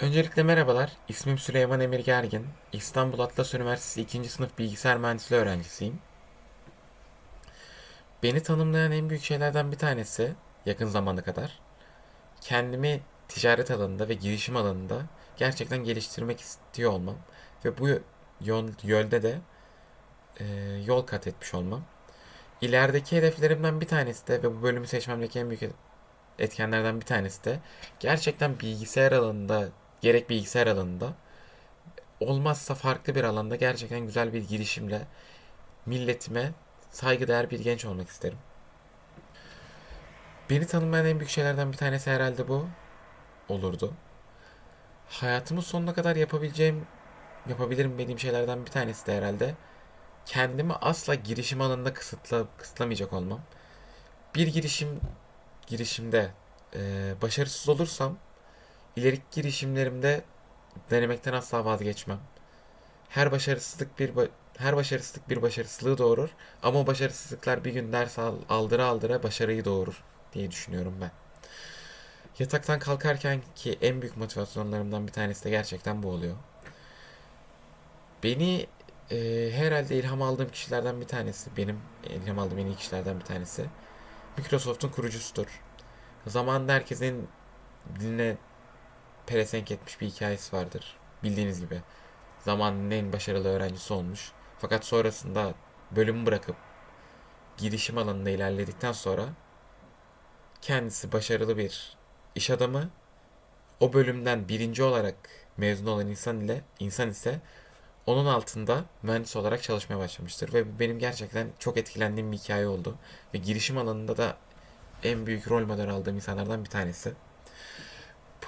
Öncelikle merhabalar. İsmim Süleyman Emir Gergin. İstanbul Atlas Üniversitesi 2. sınıf bilgisayar mühendisliği öğrencisiyim. Beni tanımlayan en büyük şeylerden bir tanesi yakın zamana kadar kendimi ticaret alanında ve girişim alanında gerçekten geliştirmek istiyor olmam ve bu yolda de e, yol kat etmiş olmam. İlerideki hedeflerimden bir tanesi de ve bu bölümü seçmemdeki en büyük etkenlerden bir tanesi de gerçekten bilgisayar alanında gerek bilgisayar alanında olmazsa farklı bir alanda gerçekten güzel bir girişimle milletime saygıdeğer bir genç olmak isterim. Beni tanımayan en büyük şeylerden bir tanesi herhalde bu olurdu. Hayatımın sonuna kadar yapabileceğim, yapabilirim dediğim şeylerden bir tanesi de herhalde kendimi asla girişim alanında kısıtla, kısıtlamayacak olmam. Bir girişim girişimde e, başarısız olursam ileriki girişimlerimde denemekten asla vazgeçmem. Her başarısızlık bir her başarısızlık bir başarısızlığı doğurur ama başarısızlıklar bir gün ders al- aldıra aldıra başarıyı doğurur diye düşünüyorum ben. Yataktan kalkarken ki en büyük motivasyonlarımdan bir tanesi de gerçekten bu oluyor. Beni e, herhalde ilham aldığım kişilerden bir tanesi, benim ilham aldığım en iyi kişilerden bir tanesi Microsoft'un kurucusudur. Zamanında herkesin diline pelesenk etmiş bir hikayesi vardır. Bildiğiniz gibi. Zamanın en başarılı öğrencisi olmuş. Fakat sonrasında bölümü bırakıp girişim alanında ilerledikten sonra kendisi başarılı bir iş adamı. O bölümden birinci olarak mezun olan insan ile insan ise onun altında mühendis olarak çalışmaya başlamıştır ve benim gerçekten çok etkilendiğim bir hikaye oldu ve girişim alanında da en büyük rol model aldığım insanlardan bir tanesi.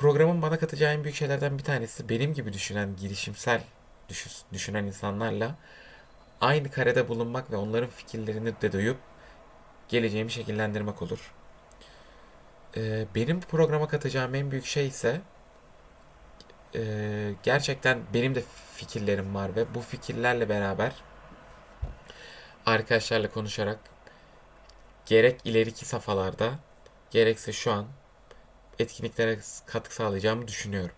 Programın bana katacağı en büyük şeylerden bir tanesi benim gibi düşünen girişimsel düş- düşünen insanlarla aynı karede bulunmak ve onların fikirlerini de duyup geleceğimi şekillendirmek olur. Ee, benim programa katacağım en büyük şey ise e, gerçekten benim de fikirlerim var ve bu fikirlerle beraber arkadaşlarla konuşarak gerek ileriki safhalarda gerekse şu an etkinliklere katkı sağlayacağımı düşünüyorum.